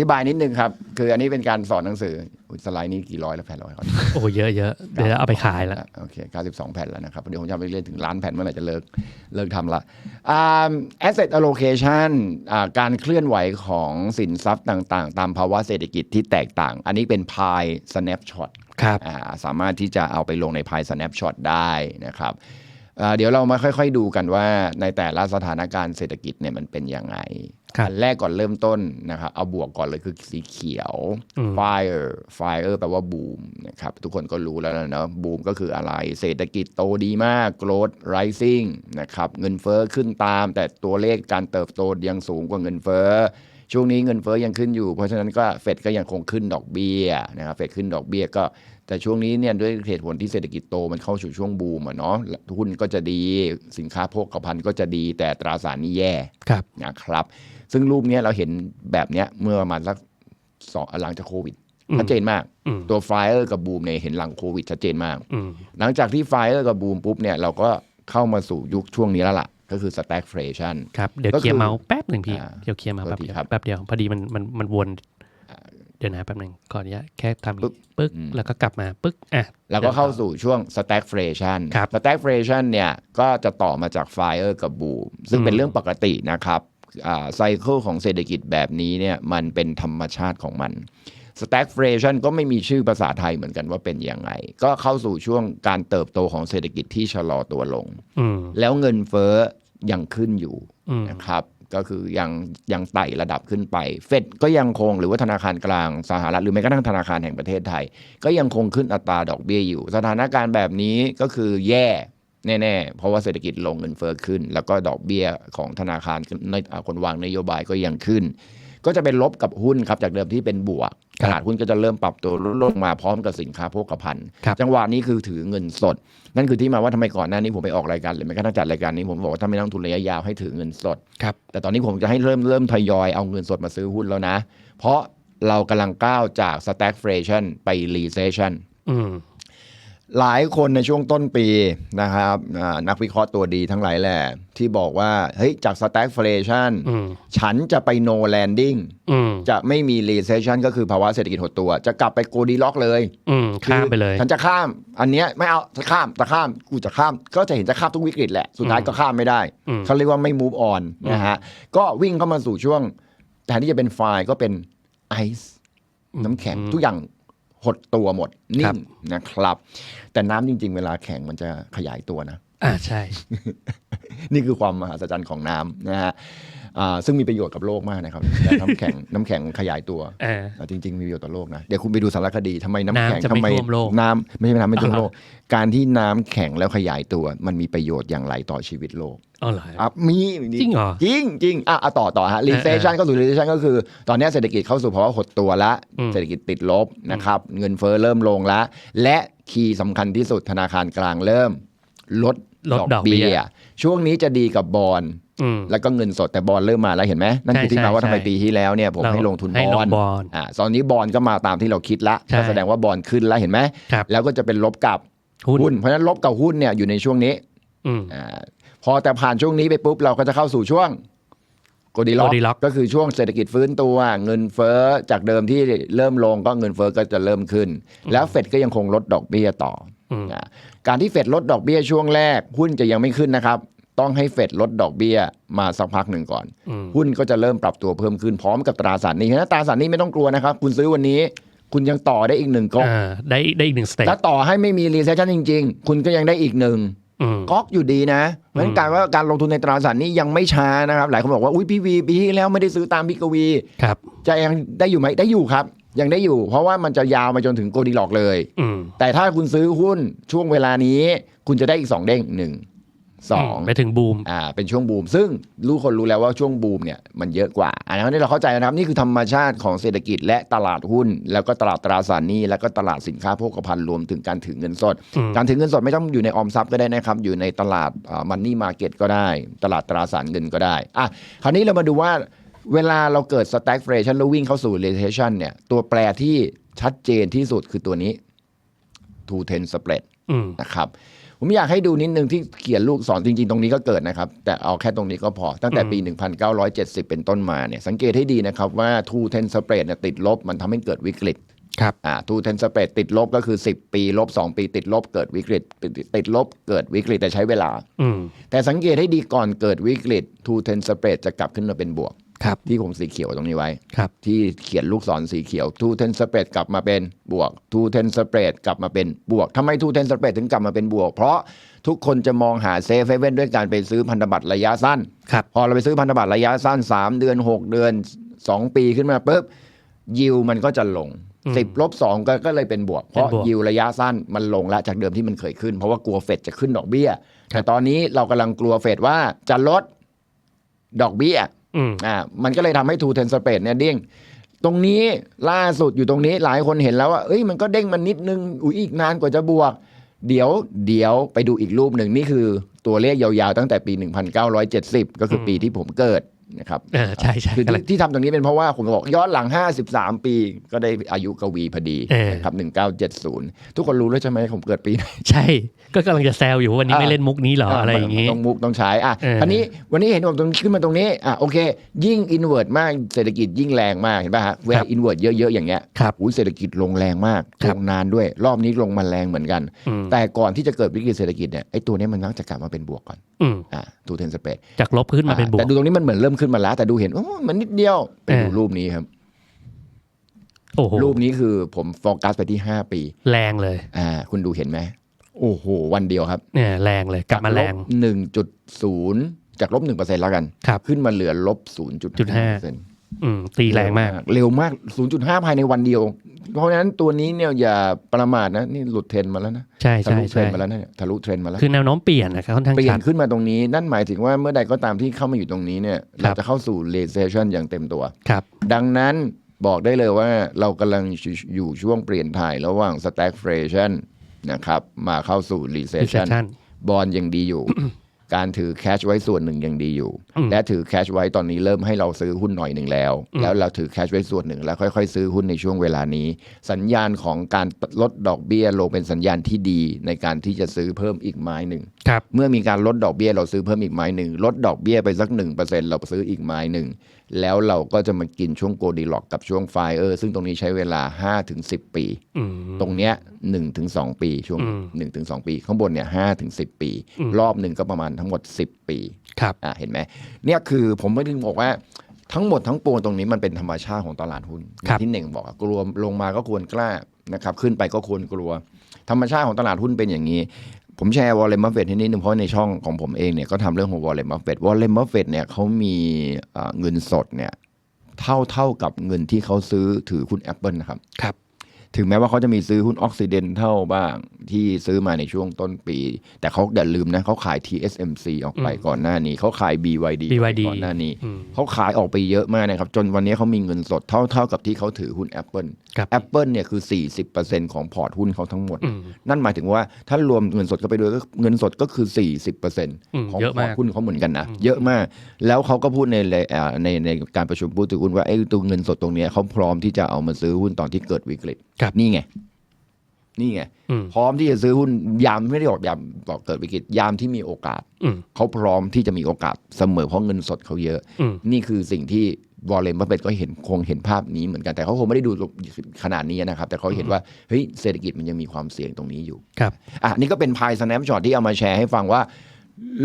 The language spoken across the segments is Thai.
ธิบายนิดนึงครับ คืออันนี้เป็นการสอนหนังสืออุ๊ยสไลด์นี้กี่ร้อยแล้วแผ่นร้อยครับโอ้เยอะเยอะเดี๋ยวเอาไปขายแล้ว โอเค92 แผ่นแล้วนะครับเดี๋ยวผมจะไปเล่นถึงล้านแผ่นเมื่อไหร่จะเลิกเลิกทำละอ่า asset allocation อ่าการเคลื่อนไหวของสินทรัพย์ต่างๆ ตามภาวะเศรษฐกิจที่แตกต่าง อันนี้เป็น pie snapshot ครับอ่าสามารถที่จะเอาไปลงใน pie snapshot ได้นะครับอ่าเดี๋ยวเรามาค่อยๆดูกันว่าในแต่ละสถานการณ์เศรษฐกิจเนี่ยมันเป็นยังไงครับ อันแรกก่อนเริ่มต้นนะครับเอาบวกก่อนเลยคือสีเขียวอืม fire fire แปลว่าบูมนะครับทุกคนก็รู้แล้วนะเนาะบูมก็คืออะไร เศรษฐกิจโตดีมาก growth rising นะครับเงินเฟ้อขึ้นตาม แต่ตัวเลขการเติบโตยังสูงกว่าเงินเฟ้อ ช่วงนี้เงินเฟ้อยังขึ้นอยู่ เพราะฉะนั้นก็เฟดก็ยังคงขึ้นดอกเบี้ยนะครับเฟดขึ้นดอกเบี้ยก็แต่ช่วงนี้เนี่ยด้วยเหตุผลที่เศรษฐกิจโตมันเข้าสู่ช่วงบูมอะเนาะหุ้นก็จะดีสินค้าโภคภัณฑ์ก็จะดีแต่ตราสารหนี้แย่ครับนะครับ ซึ่งรูปเนี้ยเราเห็นแบบเนี้ยเมื่อประมาณสักสองหลังจากโควิดอืมชัดเจนมากอืมตัวไฟเออร์กับบูมเนี่ยเห็นหลังโควิดชัดเจนมากอืมหลังจากที่ไฟเออร์กับบูมปุ๊บเนี่ยเราก็เข้ามาสู่ยุคช่วงนี้แล้วล่ะ ก็คือ stagflation ครับเดี๋ยวก็คือเคลียร์เมาส์แป๊บหนึ่งพี่อ่าเดี๋ยวเคลียร์เมาส์โทแป๊ษบทีเดียวครับแป๊บเดียวพอดีมันมันมันวนเดี๋ยวนะแป๊บหนึ่งก่อนนี้แค่ทำปึ๊บปึ๊ปึ๊กแล้วก็กลับมาปึ๊กอะแล้วก็เข้าสู่ช่วง stagflation ครับ stagflation เนี่ยก็จะต่อมาจาก fire กับ boom ซึ่งเป็นอืมเรื่องปกตินะครับไซเคิลของเศรษฐกิจแบบนี้เนี่ยมันเป็นธรรมชาติของมัน stagflation ก็ไม่มีชื่อภาษาไทยเหมือนกันว่าเป็นยังไง ก็เข้าสู่ช่วงการเติบโตของเศรษฐกิจที่ชะลอตัวลงอืมแล้วเงินเฟ้อยังขึ้นอยู่อืมนะครับก็คือยังยังไต่ระดับขึ้นไป เฟดก็ยังคงหรือว่าธนาคารกลางสหรัฐหรือแม้กระทั่งธนาคารแห่งประเทศไทย ก็ยังคงขึ้นอัตราดอกเบี้ยอยู่ สถานการณ์แบบนี้ก็คือแย่แน่ๆ เพราะว่าเศรษฐกิจลงเงินเฟ้อขึ้น แล้วก็ดอกเบี้ยของธนาคารในอ่าคนวางนโยบายก็ยังขึ้น ก็จะเป็นลบกับหุ้นครับจากเดิมที่เป็นบวกครัตบลาดหุ้นก็จะเริ่มปรับตัวลดลงมาพร้อมกับสินค้าโภคภัณฑ์ครับจังหวะนี้คือถือเงินสด นั่นคือที่มาว่าทำไมก่อนหน้านี้ผมไปออกรายการหรือแม้กระทั่งจัดรายการนี้ผมบอกว่าถ้าไม่ต้องทุนระยะยาวให้ถือเงินสดครับแต่ตอนนี้ผมจะให้เริ่มเริ่มทยอยเอาเงินสดมาซื้อหุ้นแล้วนะ เพราะเรากำลังก้าวจาก stagflation ไป recession อืม หลายคนในช่วงต้นปีนะครับอ่านักวิเคราะห์ตัวดีทั้งหลายแหละที่บอกว่าเฮ้ยจาก stagflation อืมฉันจะไป no landing อืมจะไม่มี recession ก็คือภาวะเศรษฐกิจหดตัว จะกลับไป Goldilocks เลยอืมข้ามไปเลย ฉันจะข้าม อันเนี้ยไม่เอาจะข้ามจะข้ามกูจะข้าม ก็จะเห็นจะข้ามทุกวิกฤตแหละ สุดท้ายก็ข้ามไม่ได้อืมเขาเรียกว่าไม่ move on นะฮะก็วิ่งเข้ามาสู่ช่วงแทนที่จะเป็นไฟก็เป็นไอซ์น้ำแข็งทุกอย่าง หดตัวหมดครันิ่บงนะครับ แต่น้ำจริง ๆ เวลาแข็งมันจะขยายตัวนะ อ่าใช่ นี่คือความมหัศจรรย์ของน้ำนะฮะอ่าซึ่งมีประโยชน์กับโลกมากนะครับแต่น้ำแข็ง น้ำแข็งขยายตัวเอออ่าจริง ๆ มีประโยชน์ต่อโลกนะ เดี๋ยวคุณไปดูสารคดีทำไมน้ำแข็งน้ำจะไม่ทำไมท่วมโลก น้ำไม่ใช่น้ำไม่ท่วมอ๋อโลก การที่น้ำแข็งแล้วขยายตัว มันมีประโยชน์อย่างไรต่อชีวิตโลก อ๋อเหรอ อะมีจริงเหรอจริงจริงอะอะต่อต่อฮะ recession ก็สู่ recession ก็คือ ตอนนี้เศรษฐกิจเข้าสู่ภาวะหดตัวละ อืม เศรษฐกิจติดลบนะครับ เงินเฟ้อเริ่มลงละ และคีย์สำคัญที่สุดธนาคารกลางเริ่ม ลด ลดดอกเบี้ย ช่วงนี้จะดีกับบอลอืมแล้วก็เงินสดแต่บอลเริ่มมาแล้วเห็นไหมนั่นคือใช่ที่มาว่าใช่ทำไมปีที่แล้วเนี่ยผมเราให้ลงทุนให้บลองลบอลอ่าตอนนี้บอลก็มาตามที่เราคิดละใช่ก็แสดงว่าบอลขึ้นแล้วเห็นไหมครับแล้วก็จะเป็นลบกับหุ้นหุ้น เพราะฉะนั้นลบกับหุ้นเนี่ยอยู่ในช่วงนี้อืมอ่าพอแต่ผ่านช่วงนี้ไปปุ๊บเราก็จะเข้าสู่ช่วงโกดีล็อก Goldilocks ก็คือช่วงเศรษฐกิจฟื้นตัว เงินเฟ้อจากเดิมที่เริ่มลงก็เงินเฟ้อก็จะเริ่มขึ้น แล้วเฟดก็ยังคงลดดอกเบี้ยต่ออมนะ การที่เฟดลดดอกเบี้ยช่วงแรก หุ้นจะยังไม่ขึ้นนะครับ ต้องให้เฟดลดดอกเบี้ยมาสักพักหนึ่งก่อนอืมหุ้นก็จะเริ่มปรับตัวเพิ่มขึ้นพร้อมกับตราสารหนี้เพราะฉะนั้นตราสารหนี้ไม่ต้องกลัวนะครับ คุณซื้อวันนี้คุณยังต่อได้อีกหนึ่งก๊อกอ่าได้ได้อีกหนึ่งสเต็ปถ้าต่อให้ไม่มี recession จริง ๆ คุณก็ยังได้อีกหนึ่งอืมก๊อกอยู่ดีนะเพราะฉะนั้นการว่าการลงทุนในตราสารหนี้ยังไม่ช้านะครับ หลายคนบอกว่าอุ้ยพี่วีปีที่แล้วไม่ได้ซื้อตามพี่กวีครับจะยังได้อยู่ไหมได้อยู่ครับ ยังได้อยู่ เพราะว่ามันจะยาวมาจนถึงโกดีล็อกเลย อืมแต่ถ้าคุณซื้อหุ้นช่วงเวลานี้ คุณจะได้อีกสองเด้งหนึ่งสองไปถึงบูม อ่าเป็นช่วงบูม ซึ่งรู้คนรู้แล้วว่าช่วงบูมเนี่ยมันเยอะกว่าอันนี้เราเข้าใจนะครับ นี่คือธรรมชาติของเศรษฐกิจและตลาดหุ้น แล้วก็ตลาดตราสารหนี้ แล้วก็ตลาดสินค้าโภคภัณฑ์รวมถึงการถือเงินสด อืม การถือเงินสดไม่ต้องอยู่ในออมทรัพย์ก็ได้นะครับ อยู่ในตลาดมันนี่มาเก็ตก็ได้ ตลาดตราสารเงินก็ได้อะคราวนี้เรามาดูว่า เวลาเราเกิด stagflation แล้ววิ่งเข้าสู่ recession เนี่ย ตัวแปรที่ชัดเจนที่สุดคือตัวนี้ two ten spread อืมนะครับ ผมอยากให้ดูนิดนึงที่เขียนลูกศรจริง ๆ ตรงนี้ก็เกิดนะครับ แต่เอาแค่ตรงนี้ก็พอ ตั้งแต่ปี 1970 เป็นต้นมาเนี่ย สังเกตให้ดีนะครับว่าทูเทนสเปรดเนี่ยติดลบมันทำให้เกิดวิกฤตครับอ่าทูเทนสเปรดติดลบก็คือ 10 ปีลบ 2 ปีติดลบเกิดวิกฤต ติดติดลบเกิดวิกฤตแต่ใช้เวลาอืมแต่สังเกตให้ดีก่อนเกิดวิกฤตทูเทนสเปรดจะกลับขึ้นมาเป็นบวก ครับที่ผมสีเขียวตรงนี้ไว้ ครับที่เขียนลูกศรสีเขียวทูเทนสเปรดกลับมาเป็นบวกทูเทนสเปรดกลับมาเป็นบวกทำไมทูเทนสเปรดถึงกลับมาเป็นบวก เพราะทุกคนจะมองหาเซฟเฮเว่นด้วยการไปซื้อพันธบัตรระยะสั้น ครับ พอเราไปซื้อพันธบัตรระยะสั้น 3 เดือน 6 เดือน 2 ปีขึ้นมาปุ๊บยิวมันก็จะลงอืม10ลบ2ก็ก็เลยเป็นบวก เพราะเป็นบวกยิวระยะสั้นมันลงแล้วจากเดิมที่มันเคยขึ้น เพราะว่ากลัวเฟดจะขึ้นดอกเบี้ย แต่ตอนนี้เรากำลังกลัวเฟดว่าจะลดดอกเบี้ย อืมอ่ามันก็เลยทำให้ทูเทนสเปดเนี่ยเด้งตรงนี้ล่าสุดอยู่ตรงนี้หลายคนเห็นแล้วว่าเอ้ยมันก็เด้งมันนิดนึงอุ้ยอีกนานกว่าจะบวก เดี๋ยวเดี๋ยวไปดูอีกรูปหนึ่งนี่คือตัวเลขยาวๆตั้งแต่ปี 1970 ก็คือปีที่ผมเกิด นะครับเออใช่ใช่คืออะไรที่ที่ทำตรงนี้เป็นเพราะว่าผมบอกย้อนหลัง 53 ปีก็ได้อายุกวีพอดีเออนะครับ1970 ทุกคนรู้แล้วใช่ไหมผมเกิดปีไหนใช่ ก็กำลังจะแซวอยู่ว่าวันนี้ไม่เล่นมุกนี้เหรออะไรอย่างนี้งี้ต้องมุกต้องใช้อะเอออันนี้วันนี้เห็นบอกตรงขึ้นมาตรงนี้อะโอเค ยิ่งอินเว r ร์มากเศรษฐกิจยิ่งแรงมากเห็นป่ะฮะเวลาอินเว r ร์เยอะๆอย่างเงี้ยครับอุ้ยเศรษฐกิจลงแรงมากครัลบงนานด้วย รอบนี้ลงมาแรงเหมือนกันอืมแต่ก่อนที่จะเกิดวิกฤตเศรษฐกิจเนี่ยไอ้ตัวเนี้ยมันมักจะกลับมาเป็นบวกก่อนอืมอะทูเทนสเปดจากลบขึ้นมาเป็นบวแต่กดูตรงนี้มันเหมือนเริ่มขึ้นมาแล้วแต่ดูเห็นโอ้มันนิดเดียวไปดูเออรูปนี้ครับโอ้โหรูปนี้คือผมโฟกัสไปที่5ปี แรงเลย อ่า คุณดูเห็นไหมโอ้โห วันเดียวครับ เนี่ยแรงเลยกลับมาแรงหนึ่งจุดศูนย์จากลบหนึ่งเปอร์เซ็นต์แล้วกันครับขึ้นมาเหลือลบศูนย์จุดห้าเปอร์เซ็นต์ อืมตีแรงมาก เร็วมาก 0.5 ภายในวันเดียว เพราะฉะนั้นตัวนี้เนี่ยอย่าประมาทนะ นี่หลุดเทรนด์มาแล้วนะใช่ทะใช่ลุเทรใช่นด์มาแล้วนะเนี่ยทะลุเทรนด์มาแล้ว คือแนวโน้มเปลี่ยนนะครับค่อนข้างเปลี่ยชันด ขึ้นมาตรงนี้ นั่นหมายถึงว่าเมื่อใดก็ตามที่เข้ามาอยู่ตรงนี้เนี่ยครัเราบ จะเข้าสู่ recession อย่างเต็มตัว ครับ ดังนั้นบอกได้เลยว่าเรากำลังอยู่ช่วงเปลี่ยนถ่ายระหว่าง stagflation นะครับ มาเข้าสู่ recession recession บอลยังดีอยู่ การถือแคชไว้ส่วนหนึ่งยังดีอยู่อืมและถือแคชไว้ตอนนี้เริ่มให้เราซื้อหุ้นหน่อยหนึ่งแล้วอืมแล้วเราถือแคชไว้ส่วนหนึ่งแล้วค่อยๆ ซื้อหุ้นในช่วงเวลานี้ สัญญาณของการลดดอกเบี้ยลงเป็นสัญญาณที่ดีในการที่จะซื้อเพิ่มอีกไม้หนึ่งครับเมื่อมีการลดดอกเบี้ยเราซื้อเพิ่มอีกไม้หนึ่งลดดอกเบี้ยไปสักหนึ่งเปอร์เซ็นเราซื้ออีกไม้หนึ่ง แล้วเราก็จะมากินช่วงโกดีล็อกกับช่วงไฟเออร์ซึ่งตรงนี้ใช้เวลา5-10 ปีอืมตรงเนี้ยหนึ่งถึงสองปี ช่วงอืมหนึ่งถึงสองปี ข้างบนเนี่ยห้าถึงสิบปีอืมรอบหนึ่งก็ประมาณทั้งหมดสิบปีครับอะเห็นไหมเนี่ยคือผมไม่ถึงบอกว่าทั้งหมดทั้งปวงตรงนี้มันเป็นธรรมชาติของตลาดหุ้นครับที่หนึ่งบอกอะกลัวลงมาก็ควรกล้านะครับขึ้นไปก็ควรกลัว ธรรมชาติของตลาดหุ้นเป็นอย่างนี้ ผมแชร์วอลเลนบัฟเฟตที่นิดนึงเพราะในช่องของผมเองเนี่ยก็ทำเรื่องของวอลเลนบัฟเฟตวอลเลนบัฟเฟตเนี่ยเขามีเอ่อเงินสดเนี่ยเท่าเท่ากับเงินที่เขาซื้อถือหุ้น Apple นะครับครับ ถึงแม้ว่าเขาจะมีซื้อหุ้นออกซิเดนเท่าบ้างที่ซื้อมาในช่วงต้นปี แต่เขาอย่าลืมนะเขาขาย TSMC ออกไปอืมก่อนหน้านี้ เขาขาย BYD ออกไป BYD ก่อนหน้านี้อืมเขาขายออกไปเยอะมากนะครับ จนวันนี้เขามีเงินสดเท่าเท่ากับที่เขาถือหุ้น Apple ครับ Apple เนี่ยคือ 40%ของพอร์ตหุ้นเขาทั้งหมดอืมนั่นหมายถึงว่าถ้ารวมเงินสดเข้าไปด้วยก็เงินสดก็คือ 40%ของเยอะพอมาร์กตหุ้นเขาเหมือนกันนะเยอะมาก แล้วเขาก็พูดในในอ่าในในการประชุมผู้ถือหุ้นว่าไอ้ตัวเงินสดตรงเนี้ยเขาพร้อมที่จะเอามาซื้อหุ้นตอนที่เกิดวิกฤตครับนี่ไง นี่ไงอืมพร้อมที่จะซื้อหุ้นยามไม่ได้บอกยามบอกเกิดวิกฤตยามที่มีโอกาสอืมเขาพร้อมที่จะมีโอกาสเสมอเพราะเงินสดเขาเยอะอืมนี่คือสิ่งที่วอลเลนบัฟเฟตก็เห็นคงเห็นภาพนี้เหมือนกันแต่เขาคงไม่ได้ดูขนาดนี้นะครับ แต่เขาเห็นว่าเฮ้ยเศรษฐกิจมันยังมีความเสี่ยงตรงนี้อยู่ครับอะนี่ก็เป็นพายสแนปช็อตที่เอามาแชร์ให้ฟังว่า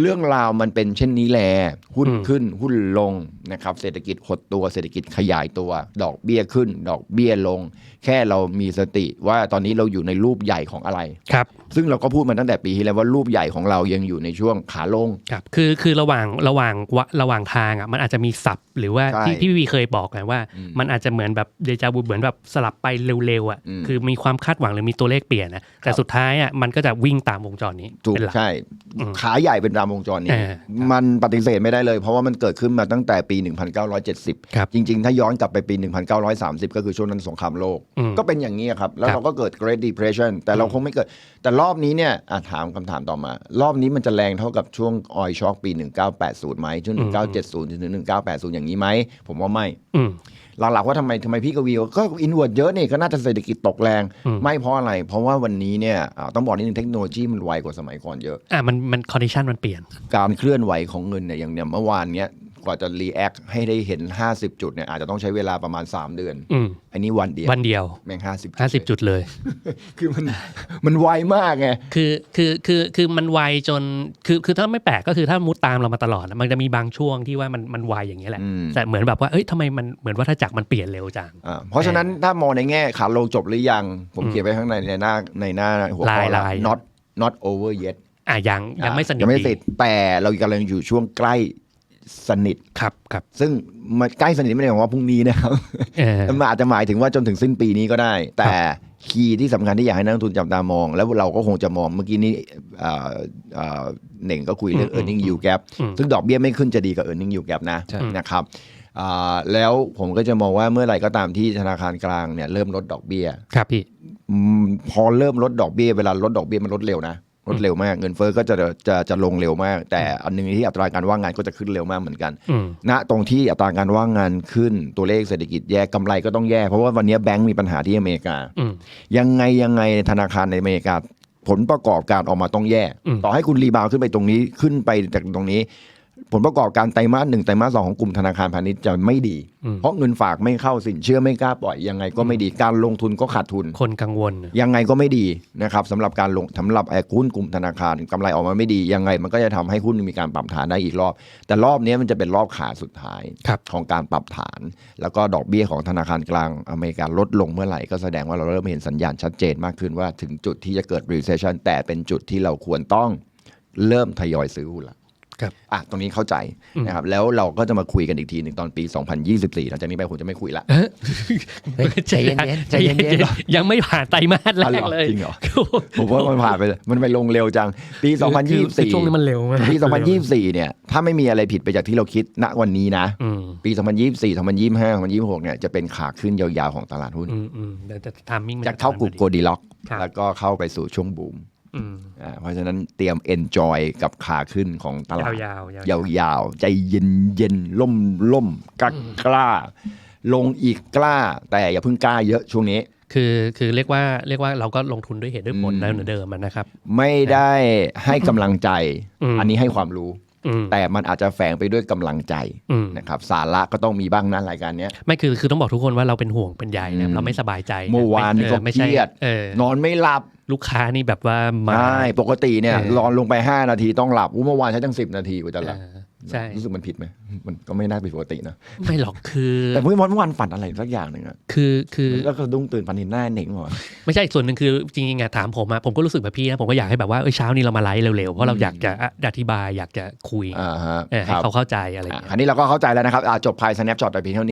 เรื่องราวมันเป็นเช่นนี้แหละหุ้นอืมขึ้นหุ้นลงนะครับ เศรษฐกิจหดตัวเศรษฐกิจขยายตัว ดอกเบี้ยขึ้น ดอกเบี้ยลง แค่เรามีสติว่าตอนนี้เราอยู่ในรูปใหญ่ของอะไรครับ ซึ่งเราก็พูดมาตั้งแต่ปีที่แล้วว่ารูปใหญ่ของเรายังอยู่ในช่วงขาลงครับคือคือระหว่างระหว่างวะระหว่างทางอะมันอาจจะมีสับหรือว่าใช่ที่ที่พี่วีเคยบอกไงว่าอืมมันอาจจะเหมือนแบบเดจาวูเหมือนแบบสลับไปเร็วๆอะอืมคือมีความคาดหวังหรือมีตัวเลขเปลี่ยนนะแต่สุดท้ายอะมันก็จะวิ่งตามวงจรนี้ถูกเป็นหลักใช่อืมขาใหญ่เป็นตามวงจรนี้เออมันปฏิเสธไม่ได้เลย เพราะว่ามันเกิดขึ้นมาตั้งแต่ปี 1970ครับจริง ๆ ถ้าย้อนกลับไปปี 1930 ก็คือช่วงนั้นสงครามโลกอืมก็เป็นอย่างนี้ครับ แล้วครับเราก็เกิด Great Depression แต่เราคงไม่เกิด แต่รอบนี้เนี่ยอะถามคำถามต่อมา รอบนี้มันจะแรงเท่ากับช่วงออยช็อคปี 1980ไหมช่วง1970ถึง1980 อย่างนี้ไหมผมว่าไม่อืม หลักๆว่าทำไมทำไมพี่กวีก็อินเวอร์เยอะนี่ก็น่าจะเศรษฐกิจตกแรงอืมไม่เพราะอะไร เพราะว่าวันนี้เนี่ยอ่าต้องบอกนิดนึงเทคโนโลยีมันไวกว่าสมัยก่อนเยอะ อะมันมันคอนดิชันมันเปลี่ยน การเคลื่อนไหวของเงินเนี่ยอย่างเนี่ยเมื่อวานเนี้ย กว่าจะรีแอคให้ได้เห็น 50 จุดเนี่ยอาจจะต้องใช้เวลาประมาณ 3 เดือน อืมอันนี้วันเดียววันเดียวแม่งห้าสิบห้าสิบจุดเลย คือมันมันไวมากไง คือคือคือคือมันไวจนคือคือถ้าไม่แปลกก็คือถ้ามุดตามเรามาตลอดนะมันจะมีบางช่วงที่ว่ามันมันไวอย่างเงี้ยแหละอืม แต่เหมือนแบบว่าเอ้ยทำไมมันเหมือนว่าถ้าจักรมันเปลี่ยนเร็วจัง อ่าเพราะฉะนั้นถ้ามองในแง่ขาลงจบหรือยัง ผมเขียนไว้ข้างในในหน้าในหน้าหัวข้อลายแล้วลาย not not over yet อะยังยังไม่สนิทยังไม่ดี ติดแต่เรากำลังอยู่ช่วงใกล้ สนิทครับครับซึ่งมันใกล้สนิทไม่ได้หมายความว่าพรุ่งนี้นะครับเออมันอาจจะหมายถึงว่าจนถึงสิ้นปีนี้ก็ได้ แต่คีย์ที่สำคัญที่อยากให้นักลงทุนจับตามอง แล้วเราก็คงจะมองเมื่อกี้นี้อ่าอ่าเหน่งก็คุยเรื่องอืม earning yield gap อืมซึ่งดอกเบี้ยไม่ขึ้นจะดีกับ earning yield gap นะใช่นะครับอ่าแล้วผมก็จะมองว่าเมื่อไหร่ก็ตามที่ธนาคารกลางเนี่ยเริ่มลดดอกเบี้ย ครับพี่อืมพอเริ่มลดดอกเบี้ยเวลาลดดอกเบี้ยมันลดเร็วนะ ลดเร็วมากเงินเฟ้อก็จะจะจะลงเร็วมาก แต่อันหนึงที่อัตราการว่างงานก็จะขึ้นเร็วมากเหมือนกันอืมณตรงที่อัตราการว่างงานขึ้นตัวเลขเศรษฐกิจแย่กำไรก็ต้องแย่ เพราะว่าวันนี้แบงก์มีปัญหาที่อเมริกาอืมยังไงยังไงธนาคารในอเมริกา ผลประกอบการออกมาต้องแย่อืมต่อให้คุณรีบาวด์ขึ้นไปตรงนี้ขึ้นไปจากตรงนี้ ผลประกอบการไตรมาสหนึ่งไตรมาสสองของกลุ่มธนาคารพาณิชย์จะไม่ดีอืมเพราะเงินฝากไม่เข้าสินเชื่อไม่กล้าปล่อยยังไงก็ไม่ดีการลงทุนก็ขาดทุน คนกังวล ยังไงก็ไม่ดีนะครับสำหรับการลงสำหรับไอ้หุ้นกลุ่มธนาคารกำไรออกมาไม่ดียังไง มันก็จะทำให้หุ้นมีการปรับฐานได้อีกรอบ แต่รอบนี้มันจะเป็นรอบขาสุดท้ายครับของการปรับฐาน แล้วก็ดอกเบี้ยของธนาคารกลางอเมริกาลดลงเมื่อไหร่ก็แสดงว่าเราเริ่มเห็นสัญญาณชัดเจนมากขึ้นว่าถึงจุดที่จะเกิด recession แต่เป็นจุดที่เราควรต้องเริ่มทยอยซื้อหุ้นละ ครับอะตรงนี้เข้าใจอืมนะครับแล้วเราก็จะมาคุยกันอีกทีหนึ่งตอนปี 2024หลังจากนี้ไปผมจะไม่คุยละเออเฮ้ยใจเย็นๆใจเย็นๆยังไม่ผ่านไตรมาสแรอ๋อเหรกอเลยจริงเหรอผมว่ามันผ่านไปมันไปลงเร็วจังปีคือคือช่วงนี้มัน2024เร็วมากปี 2024 เนี่ยถ้าไม่มีอะไรผิดไปจากที่เราคิดณวันนี้นะอืมปี 2024 2025 2026 เนี่ยจะเป็นขาขึ้นยาวๆของตลาดหุ้นอืมอืมแต่แต่ทามมิ่งมันจะเข้ากลุ่มโกดีล็อกครับแล้วก็เข้าไปสู่ช่วงบูมอืมอ่า เพราะฉะนั้นเตรียม enjoy กับขาขึ้นของตลาดยาวๆยาวๆยาวๆใจเย็นเย็นๆล่มล่มกล้ากล้า ลงอีกกล้า แต่อย่าเพิ่งกล้าเยอะช่วงนี้ คือคือเรียกว่าเรียกว่าเราก็ลงทุนด้วยเหตุด้วยผลอืมแล้วเหมือนเดิมอะนะครับ ไม่ได้ให้กำลังใจอืมอันนี้ให้ความรู้อืม แต่มันอาจจะแฝงไปด้วยกำลังใจอืมนะครับสาระก็ต้องมีบ้างนะรายการเนี้ยไม่คือคือต้องบอกทุกคนว่าเราเป็นห่วงเป็นใยอืนะมเราไม่สบายใจะเมื่อวานนี่ก็ออไม่เคใช่รียดเออนอนไม่หลับลูกค้านี่แบบว่ามาใช่ปกติเนี่ยเออนอนลงไป 5 นาทีต้องหลับอู้เมื่อวานใช้ตั้ง10 นาทีกว่าจะหลับเออ ใช่ รู้สึกมันผิดไหมมันก็ไม่น่าผิดปกตินะไม่หรอกคือแต่เมื่อวันเมื่อวานฝันอะไรสักอย่างหนึ่งอะคือคือ แล้วก็ดุ้งตื่นฝันเห็นหน้าเหน่งเหรอไม่ใช่ส่วนหนึ่งคือจริงๆอะถามผมอะผมก็รู้สึกแบบพี่นะผมก็อยากให้แบบว่าเอ้ยเช้านี้เรามาไลฟ์เร็วๆ เพราะเราอยากจะอธิบายอยากจะคุยอ่าฮะเออคให้รับเขาเข้าใจอะไรอย่างอะเงี้ยอันนี้เราก็เข้าใจแล้วนะครับอะจบพาย snapshot แต่เพียงเท่านี้